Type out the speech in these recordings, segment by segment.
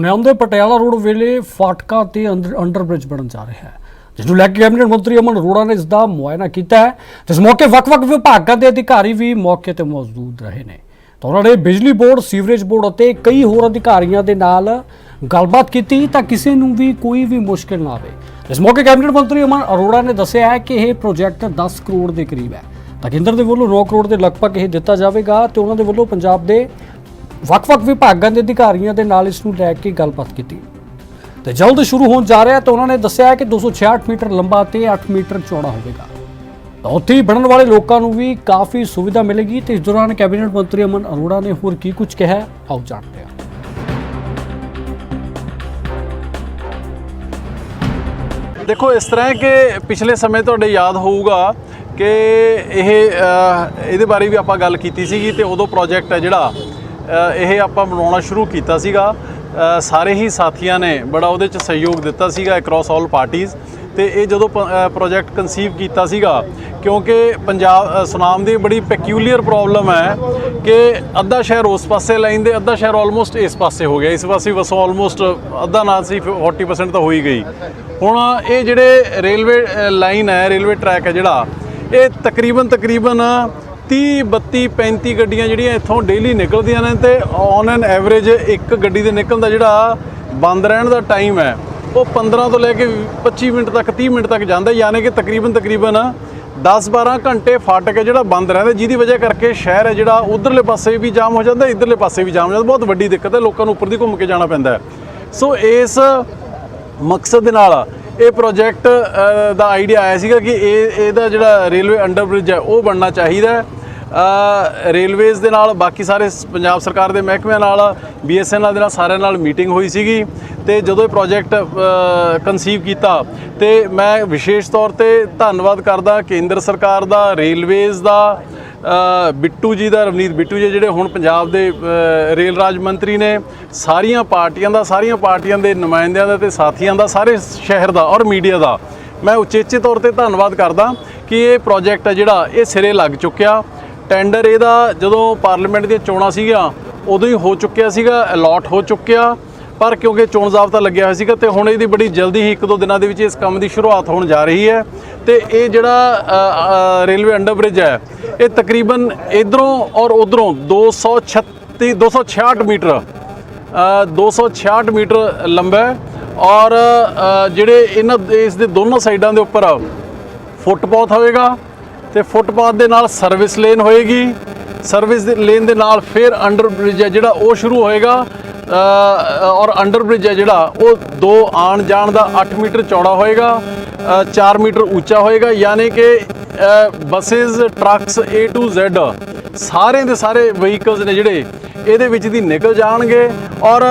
ਨਿਆਂਦੇ Patiala road ਵੇਲੇ ਫਾਟਕਾਂ ਤੇ ਅੰਦਰ ਅੰਡਰਬ੍ਰਿਜ ਬਣਨ ਜਾ ਰਿਹਾ ਹੈ, ਜਿਸ ਨੂੰ ਲੈ ਕੇ ਕੈਬਨਿਟ ਮੰਤਰੀ ਅਮਨ ਅਰੋੜਾ ਨੇ ਇਸ ਦਾ ਮੁਆਇਨਾ ਕੀਤਾ ਹੈ, ਜਿਸ ਮੌਕੇ ਵੱਖ-ਵੱਖ ਵਿਭਾਗਾਂ ਦੇ ਅਧਿਕਾਰੀ ਵੀ ਮੌਕੇ ਤੇ ਮੌਜੂਦ ਰਹੇ ਨੇ। ਤਾਂ ਉਹਨਾਂ ਨੇ ਬਿਜਲੀ ਬੋਰਡ, ਸੀਵਰੇਜ ਬੋਰਡ ਅਤੇ ਕਈ ਹੋਰ ਅਧਿਕਾਰੀਆਂ ਦੇ ਨਾਲ ਗੱਲਬਾਤ ਕੀਤੀ ਤਾਂ ਕਿਸੇ ਨੂੰ ਵੀ ਕੋਈ ਵੀ ਮੁਸ਼ਕਲ ਨਾ ਆਵੇ। ਇਸ ਮੌਕੇ ਕੈਬਨਿਟ ਮੰਤਰੀ ਅਮਨ ਅਰੋੜਾ ਨੇ ਦੱਸਿਆ ਹੈ ਕਿ ਇਹ ਪ੍ਰੋਜੈਕਟ 10 ਕਰੋੜ ਦੇ ਕਰੀਬ ਹੈ। ਤਾਂ ਕੇਂਦਰ ਦੇ ਵੱਲੋਂ 9 ਕਰੋੜ ਦੇ ਲਗਭਗ ਇਹ ਦਿੱਤਾ ਜਾਵੇਗਾ ਤੇ ਉਹਨਾਂ ਦੇ ਵੱਲੋਂ ਪੰਜਾਬ ਦੇ ਵੱਖ-ਵੱਖ ਵਿਭਾਗਾਂ ਦੇ ਅਧਿਕਾਰੀਆਂ ਦੇ ਨਾਲ ਇਸ ਨੂੰ ਲੈ ਕੇ ਗੱਲਬਾਤ ਕੀਤੀ। ਤੇ ਜਲਦ ਸ਼ੁਰੂ ਹੋਣ ਜਾ ਰਿਹਾ ਤਾਂ ਉਹਨਾਂ ਨੇ ਦੱਸਿਆ ਹੈ ਕਿ 266 ਮੀਟਰ ਲੰਬਾ ਤੇ 8 ਮੀਟਰ ਚੌੜਾ ਹੋਵੇਗਾ। ਤਾਂ ਉੱਥੇ ਹੀ ਬਣਨ ਵਾਲੇ ਲੋਕਾਂ ਨੂੰ ਵੀ ਕਾਫੀ ਸੁਵਿਧਾ ਮਿਲੇਗੀ ਤੇ ਇਸ ਦੌਰਾਨ ਕੈਬਨਿਟ ਮੰਤਰੀ ਅਮਨ ਅਰੋੜਾ ਨੇ ਹੋਰ ਕੀ ਕੁਝ ਕਿਹਾ ਆਓ ਜਾਣਦੇ ਹਾਂ। ਦੇਖੋ, ਇਸ ਤਰ੍ਹਾਂ ਹੈ ਕਿ ਪਿਛਲੇ ਸਮੇਂ ਤੁਹਾਡੇ ਯਾਦ ਹੋਊਗਾ ਕਿ ਇਹ ਇਹਦੇ ਬਾਰੇ ਵੀ ਆਪਾਂ ਗੱਲ ਕੀਤੀ ਸੀਗੀ ਤੇ ਉਦੋਂ ਪ੍ਰੋਜੈਕਟ ਹੈ ਜਿਹੜਾ ਇਹ ਆਪਾਂ ਬਣਾਉਣਾ ਸ਼ੁਰੂ ਕੀਤਾ ਸੀਗਾ। ਸਾਰੇ ਹੀ ਸਾਥੀਆਂ ਨੇ ਬੜਾ ਉਹਦੇ ਚ ਸਹਿਯੋਗ ਦਿੱਤਾ ਸੀਗਾ ਅਕ੍ਰੋਸ ਆਲ ਪਾਰਟੀਆਂ ਤੇ ਇਹ ਜਦੋਂ ਪ੍ਰੋਜੈਕਟ ਕਨਸੀਵ ਕੀਤਾ ਸੀਗਾ, ਕਿਉਂਕਿ ਪੰਜਾਬ ਸੁਨਾਮ ਦੀ ਬੜੀ ਪੈਕਿਊਲੀਅਰ ਪ੍ਰੋਬਲਮ ਹੈ ਕਿ ਅੱਧਾ ਸ਼ਹਿਰ ਉਸ ਪਾਸੇ ਲਾਈਨ ਦੇ, ਅੱਧਾ ਸ਼ਹਿਰ ਆਲਮੋਸਟ ਇਸ ਪਾਸੇ ਹੋ ਗਿਆ। ਇਸ ਪਾਸੇ ਵਸੋਂ ਆਲਮੋਸਟ ਅੱਧਾ ਨਾਲ ਸੀ 40% ਤਾਂ ਹੋ ਹੀ ਗਈ। ਹੁਣ ਇਹ ਜਿਹੜੇ ਰੇਲਵੇ ਲਾਈਨ ਹੈ ਰੇਲਵੇ ਟਰੈਕ ਹੈ ਜਿਹੜਾ, ਇਹ ਤਕਰੀਬਨ ਤਕਰੀਬਨ 30 32 35 ਗੱਡੀਆਂ ਜਿਹੜੀਆਂ ਇੱਥੋਂ ਡੇਲੀ ਨਿਕਲਦੀਆਂ ਨੇ ਤੇ ਔਨ ਐਨ ਐਵਰੇਜ ਇੱਕ ਗੱਡੀ ਦੇ ਨਿਕਲਣ ਦਾ ਜਿਹੜਾ ਬੰਦ ਰਹਿਣ ਦਾ ਟਾਈਮ ਹੈ, ਉਹ 15 ਤੋਂ ਲੈ ਕੇ 25 ਮਿੰਟ ਤੱਕ 30 ਮਿੰਟ ਤੱਕ ਜਾਂਦਾ, ਯਾਨੀ ਕਿ ਤਕਰੀਬਨ ਤਕਰੀਬਨ 10-12 ਘੰਟੇ ਫਾਟਕ ਹੈ ਜਿਹੜਾ ਬੰਦ ਰਹਿੰਦਾ, ਜਿਹਦੀ ਵਜ੍ਹਾ ਕਰਕੇ ਸ਼ਹਿਰ ਹੈ ਜਿਹੜਾ ਉਧਰਲੇ ਪਾਸੇ ਵੀ ਜਾਮ ਹੋ ਜਾਂਦਾ, ਇਧਰਲੇ ਪਾਸੇ ਵੀ ਜਾਮ ਹੋ ਜਾਂਦਾ, ਬਹੁਤ ਵੱਡੀ ਦਿੱਕਤ ਹੈ, ਲੋਕਾਂ ਨੂੰ ਉੱਪਰ ਦੀ ਘੁੰਮ ਕੇ ਜਾਣਾ ਪੈਂਦਾ ਹੈ। ਸੋ ਇਸ ਮਕਸਦ ਦੇ ਨਾਲ ਇਹ ਪ੍ਰੋਜੈਕਟ ਦਾ ਆਈਡੀਆ ਆਇਆ ਸੀਗਾ ਕਿ ਇਹ, ਇਹਦਾ ਜਿਹੜਾ ਰੇਲਵੇ ਅੰਡਰਬ੍ਰਿਜ ਹੈ, ਉਹ ਬਣਨਾ ਚਾਹੀਦਾ ਹੈ। ਰੇਲਵੇਜ਼ ਦੇ ਨਾਲ ਬਾਕੀ ਸਾਰੇ ਪੰਜਾਬ ਸਰਕਾਰ ਦੇ ਮਹਿਕਮਿਆਂ ਨਾਲ ਬੀਐਸਐਨਐਲ ਦੇ ਨਾਲ ਸਾਰਿਆਂ ਨਾਲ ਮੀਟਿੰਗ ਹੋਈ ਸੀਗੀ ਤੇ ਜਦੋਂ ਇਹ ਪ੍ਰੋਜੈਕਟ ਕਨਸੀਵ ਕੀਤਾ ਤੇ ਮੈਂ ਵਿਸ਼ੇਸ਼ ਤੌਰ ਤੇ ਧੰਨਵਾਦ ਕਰਦਾ ਕੇਂਦਰ ਸਰਕਾਰ ਦਾ, ਰੇਲਵੇਜ਼ ਦਾ ਬਿੱਟੂ ਜੀ ਦਾ, ਰਵਨੀਤ ਬਿੱਟੂ ਜੀ ਜਿਹੜੇ ਹੁਣ ਪੰਜਾਬ ਦੇ ਰੇਲ ਰਾਜ ਮੰਤਰੀ ਨੇ, ਸਾਰੀਆਂ ਪਾਰਟੀਆਂ ਦਾ, ਸਾਰੀਆਂ ਪਾਰਟੀਆਂ ਦੇ ਨੁਮਾਇੰਦਿਆਂ ਦਾ ਤੇ ਸਾਥੀਆਂ ਦਾ, ਸਾਰੇ ਸ਼ਹਿਰ ਦਾ ਔਰ ਮੀਡੀਆ ਦਾ, ਮੈਂ ਉਚੇਚੇ ਤੌਰ ਤੇ ਧੰਨਵਾਦ ਕਰਦਾ ਕਿ ਇਹ ਪ੍ਰੋਜੈਕਟ ਹੈ ਜਿਹੜਾ, ਇਹ ਸਿਰੇ ਲੱਗ ਚੁੱਕਿਆ। ਟੈਂਡਰ ਇਹਦਾ ਜਦੋਂ ਪਾਰਲੀਮੈਂਟ ਦੀਆਂ ਚੋਣਾਂ ਸੀਗੀਆਂ ਉਦੋਂ ਹੀ ਹੋ ਚੁੱਕਿਆ ਸੀਗਾ ਅਲਾਟ ਹੋ ਚੁੱਕਿਆ ਪਰ ਕਿਉਂਕਿ ਚੋਣ ਜ਼ਾਬਤਾ ਲੱਗਿਆ ਹੋਇਆ ਸੀਗਾ ਤੇ ਹੁਣ ਇਹਦੀ ਬੜੀ ਜਲਦੀ ਹੀ ਇੱਕ ਦੋ ਦਿਨਾਂ ਦੇ ਵਿੱਚ ਇਸ ਕੰਮ ਦੀ ਸ਼ੁਰੂਆਤ ਹੋਣ ਜਾ ਰਹੀ ਹੈ ਤੇ ਇਹ ਜਿਹੜਾ ਰੇਲਵੇ ਅੰਡਰਬ੍ਰਿਜ ਹੈ ਇਹ ਤਕਰੀਬਨ ਇਧਰੋਂ ਔਰ ਉਧਰੋਂ 236 266 ਮੀਟਰ ਅ, 266 ਮੀਟਰ ਲੰਬਾ ਹੈ ਔਰ ਜਿਹੜੇ ਇਹਨਾਂ ਇਸ ਦੇ ਦੋਨੋਂ ਸਾਈਡਾਂ ਦੇ ਉੱਪਰ ਫੁੱਟਪਾਥ ਹੋਵੇਗਾ ਤੇ ਫੁੱਟਪਾਥ ਦੇ ਨਾਲ ਸਰਵਿਸ ਲੇਨ ਹੋਏਗੀ। ਸਰਵਿਸ ਲੇਨ ਦੇ ਨਾਲ ਫਿਰ ਅੰਡਰ ਬ੍ਰਿਜ ਹੈ ਜਿਹੜਾ, ਉਹ ਸ਼ੁਰੂ ਹੋਏਗਾ। ਔਰ ਅੰਡਰ ਬ੍ਰਿਜ ਹੈ ਜਿਹੜਾ, ਉਹ ਦੋ ਆਣ ਜਾਣ ਦਾ 8 ਮੀਟਰ ਚੌੜਾ ਹੋਏਗਾ 4 ਮੀਟਰ ਉੱਚਾ ਹੋਏਗਾ। ਯਾਨੀ ਕਿ buses trucks A to Z ਸਾਰੇ ਦੇ ਸਾਰੇ ਵਹੀਕਲਸ ਨੇ ਜਿਹੜੇ, ਇਹਦੇ ਵਿੱਚ ਦੀ ਨਿਕਲ ਜਾਣਗੇ। ਔਰ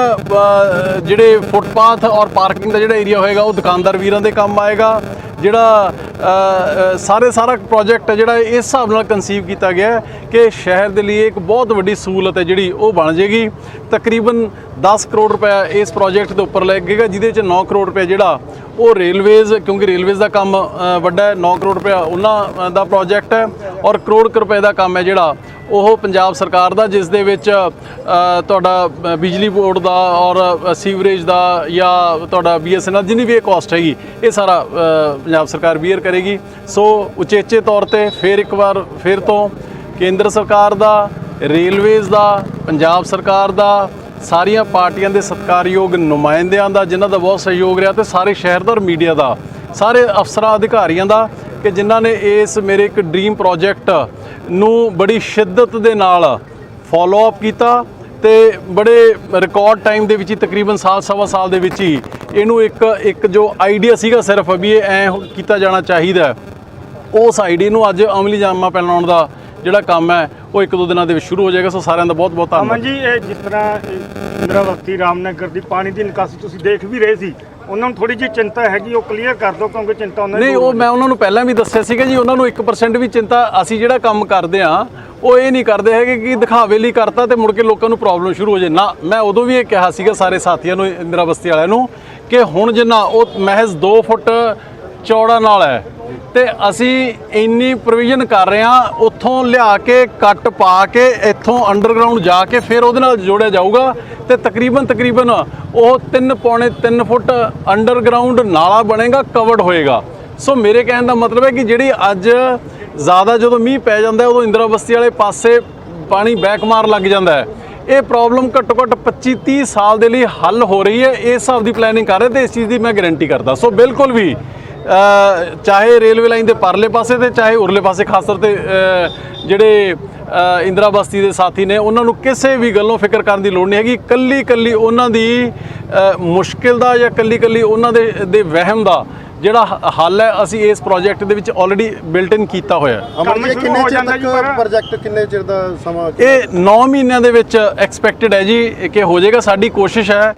ਜਿਹੜੇ ਫੁੱਟਪਾਥ ਔਰ ਪਾਰਕਿੰਗ ਦਾ ਜਿਹੜਾ ਏਰੀਆ ਹੋਏਗਾ, ਉਹ ਦੁਕਾਨਦਾਰ ਵੀਰਾਂ ਦੇ ਕੰਮ ਆਏਗਾ। ਜਿਹੜਾ ਸਾਰੇ ਸਾਰਾ ਪ੍ਰੋਜੈਕਟ ਹੈ ਜਿਹੜਾ ਇਸ ਹਿਸਾਬ ਨਾਲ ਕਨਸੀਵ ਕੀਤਾ ਗਿਆ ਕਿ ਸ਼ਹਿਰ ਦੇ ਲਈ ਇੱਕ ਬਹੁਤ ਵੱਡੀ ਸਹੂਲਤ ਹੈ ਜਿਹੜੀ ਉਹ ਬਣ ਜੇਗੀ ਤਕਰੀਬਨ 10 ਕਰੋੜ ਰੁਪਏ ਇਸ ਪ੍ਰੋਜੈਕਟ ਦੇ ਉੱਪਰ ਲੱਗੇਗਾ, ਜਿਹਦੇ ਚ 9 ਕਰੋੜ ਰੁਪਏ ਜਿਹੜਾ ਉਹ ਰੇਲਵੇਜ਼ ਕਿਉਂਕਿ ਰੇਲਵੇਜ਼ ਦਾ ਕੰਮ ਵੱਡਾ ਹੈ 9 ਕਰੋੜ ਰੁਪਏ ਉਹਨਾਂ ਦਾ ਪ੍ਰੋਜੈਕਟ ਹੈ ਔਰ ਕਰੋੜ ਕੁ ਰੁਪਏ ਦਾ ਕੰਮ ਹੈ ਜਿਹੜਾ ਉਹ ਪੰਜਾਬ ਸਰਕਾਰ ਦਾ, ਜਿਸ ਦੇ ਵਿੱਚ ਤੁਹਾਡਾ ਬਿਜਲੀ ਬੋਰਡ ਦਾ ਔਰ ਸੀਵਰੇਜ ਦਾ ਜਾਂ ਤੁਹਾਡਾ ਬੀਐਸਐਨਐਲ ਜਿੰਨੀ ਵੀ ਇਹ ਕਾਸਟ ਹੈਗੀ, ਇਹ ਸਾਰਾ ਪੰਜਾਬ ਸਰਕਾਰ ਬੀਅਰ ਕਰੇਗੀ। ਸੋ ਉਚੇਚੇ ਤੌਰ ਤੇ ਫਿਰ ਇੱਕ ਵਾਰ ਫਿਰ ਤੋਂ ਕੇਂਦਰ ਸਰਕਾਰ ਦਾ, ਰੇਲਵੇਜ਼ ਦਾ, ਪੰਜਾਬ ਸਰਕਾਰ ਦਾ, ਸਾਰੀਆਂ ਪਾਰਟੀਆਂ ਦੇ ਸਤਿਕਾਰਯੋਗ ਨੁਮਾਇੰਦਿਆਂ ਦਾ, ਜਿਨ੍ਹਾਂ ਦਾ ਬਹੁਤ ਸਹਿਯੋਗ ਰਿਹਾ ਤੇ ਸਾਰੇ ਸ਼ਹਿਰ ਦਾ ਔਰ ਮੀਡੀਆ ਦਾ, ਸਾਰੇ ਅਫਸਰਾਂ, ਅਧਿਕਾਰੀਆਂ ਦਾ ਕਿ ਜਿਨ੍ਹਾਂ ਨੇ ਇਸ ਮੇਰੇ ਇੱਕ ਡ੍ਰੀਮ ਪ੍ਰੋਜੈਕਟ ਨੂੰ ਬੜੀ ਸ਼ਿੱਦਤ ਦੇ ਨਾਲ ਫਾਲੋ ਅਪ ਕੀਤਾ ਤੇ ਬੜੇ ਰਿਕਾਰਡ ਟਾਈਮ ਦੇ ਵਿੱਚ ਹੀ ਤਕਰੀਬਨ ਸਾਲ ਸਵਾ ਸਾਲ ਦੇ ਵਿੱਚ ਹੀ ਇਹਨੂੰ ਇੱਕ ਇੱਕ ਜੋ ਆਈਡੀਆ ਸੀਗਾ ਸਿਰਫ ਵੀ ਇਹ ਐ ਕੀਤਾ ਜਾਣਾ ਚਾਹੀਦਾ ਉਸ ਆਈਡੀ ਨੂੰ ਅੱਜ ਅਮਲੀ ਜਾਮਾ ਪਹਿਨਾਉਣ ਦਾ ਜਿਹੜਾ ਕੰਮ ਹੈ, ਉਹ ਇੱਕ ਦੋ ਦਿਨਾਂ ਦੇ ਵਿੱਚ ਸ਼ੁਰੂ ਹੋ ਜਾਏਗਾ। ਸੋ ਸਾਰਿਆਂ ਦਾ ਬਹੁਤ ਬਹੁਤ ਧੰਨਵਾਦ। ਅਮਨ ਜੀ, ਇਹ ਜਿਸ ਤਰ੍ਹਾਂ ਇੰਦਰਾਵਤੀ ਰਾਮਨਗਰ ਦੀ ਪਾਣੀ ਦੀ ਨਿਕਾਸੀ ਤੁਸੀਂ ਦੇਖ ਵੀ ਰਹੇ ਸੀ ਉਹਨਾਂ ਨੂੰ ਥੋੜੀ ਜਿਹੀ ਚਿੰਤਾ ਹੈਗੀ ਉਹ ਕਲੀਅਰ ਕਰ ਦਿਓ ਕਿਉਂਕਿ ਚਿੰਤਾ ਉਹਨਾਂ ਦੀ ਨਹੀਂ ਉਹ ਮੈਂ ਉਹਨਾਂ ਨੂੰ ਪਹਿਲਾਂ ਵੀ ਦੱਸਿਆ ਸੀਗਾ ਜੀ ਉਹਨਾਂ ਨੂੰ 1% ਵੀ ਚਿੰਤਾ ਅਸੀਂ ਜਿਹੜਾ ਕੰਮ ਕਰਦੇ ਆ ਉਹ ਇਹ ਨਹੀਂ ਕਰਦੇ ਹੈਗੇ ਕਿ ਦਿਖਾਵੇ ਲਈ ਕਰਤਾ ਤੇ ਮੁੜ ਕੇ ਲੋਕਾਂ ਨੂੰ ਪ੍ਰੋਬਲਮ ਸ਼ੁਰੂ ਹੋ ਜੇ ਨਾ ਮੈਂ ਉਦੋਂ ਵੀ ਇਹ ਕਿਹਾ ਸੀਗਾ ਸਾਰੇ ਸਾਥੀਆਂ ਨੂੰ ਇੰਦਰਾ ਬਸਤੀ ਵਾਲਿਆਂ ਨੂੰ ਕਿ ਹੁਣ ਜਿੰਨਾ ਉਹ ਮਹਿਜ਼ 2 ਫੁੱਟ ਚੌੜਾ ਨਾਲ ਹੈ ਤੇ ਅਸੀਂ ਇੰਨੀ ਪ੍ਰੋਵੀਜ਼ਨ ਕਰ ਰਹੇ ਹਾਂ, ਉੱਥੋਂ ਲਿਆ ਕੇ, ਕੱਟ ਪਾ ਕੇ, ਇੱਥੋਂ ਅੰਡਰਗਰਾਉਂਡ ਜਾ ਕੇ ਫਿਰ ਉਹਦੇ ਨਾਲ ਜੋੜਿਆ ਜਾਊਗਾ ਤੇ ਤਕਰੀਬਨ ਤਕਰੀਬਨ ਉਹ 3 ਪੌਣੇ 3 ਫੁੱਟ ਅੰਡਰਗਰਾਉਂਡ ਨਾਲਾ ਬਣੇਗਾ ਕਵਰਡ ਹੋਏਗਾ। ਸੋ ਮੇਰੇ ਕਹਿਣ ਦਾ ਮਤਲਬ ਹੈ ਕਿ ਜਿਹੜੀ ਅੱਜ ਜ਼ਿਆਦਾ ਜਦੋਂ ਮੀਂਹ ਪੈ ਜਾਂਦਾ ਉਦੋਂ ਇੰਦਰਾ ਬਸਤੀ ਵਾਲੇ ਪਾਸੇ ਪਾਣੀ ਬੈਕ ਮਾਰ ਲੱਗ ਜਾਂਦਾ ਹੈ। ਇਹ ਪ੍ਰੋਬਲਮ ਘੱਟੋ ਘੱਟ 25 30 ਸਾਲ ਦੇ ਲਈ ਹੱਲ ਹੋ ਰਹੀ ਹੈ, ਇਸ ਹਿਸਾਬ ਦੀ ਪਲੈਨਿੰਗ ਕਰ ਰਹੇ ਤੇ ਇਸ ਚੀਜ਼ ਦੀ ਮੈਂ ਗਾਰੰਟੀ ਕਰਦਾ। ਸੋ ਬਿਲਕੁਲ ਵੀ ਚਾਹੇ ਰੇਲਵੇ ਲਾਈਨ ਦੇ ਪਰਲੇ ਪਾਸੇ ਤੇ ਚਾਹੇ ਉਰਲੇ ਪਾਸੇ ਖਾਸ ਤੌਰ ਤੇ ਜਿਹੜੇ ਇੰਦਰਾ ਬਸਤੀ ਦੇ ਸਾਥੀ ਨੇ ਉਹਨਾਂ ਨੂੰ ਕਿਸੇ ਵੀ ਗੱਲੋਂ ਫਿਕਰ ਕਰਨ ਦੀ ਲੋੜ ਨਹੀਂ ਹੈਗੀ। ਕੱਲੀ ਕੱਲੀ ਉਹਨਾਂ ਦੀ ਮੁਸ਼ਕਿਲ ਦਾ ਜਾਂ ਕੱਲੀ ਕੱਲੀ ਉਹਨਾਂ ਦੇ ਦੇ ਵਹਿਮ ਦਾ ਜਿਹੜਾ ਹੱਲ ਹੈ ਅਸੀਂ ਇਸ ਪ੍ਰੋਜੈਕਟ ਦੇ ਵਿੱਚ ਆਲਰੇਡੀ ਬਿਲਟ ਇਨ ਕੀਤਾ ਹੋਇਆ ਹੈ। ਕਿੰਨੇ ਚਿਰ ਤੱਕ ਪ੍ਰੋਜੈਕਟ ਕਿੰਨੇ ਚਿਰ ਦਾ ਸਮਾਂ ਇਹ 9 ਮਹੀਨਿਆਂ ਦੇ ਵਿੱਚ ਐਕਸਪੈਕਟਡ ਹੈ ਜੀ ਕਿ ਹੋ ਜਾਏਗਾ। ਸਾਡੀ ਕੋਸ਼ਿਸ਼ ਹੈ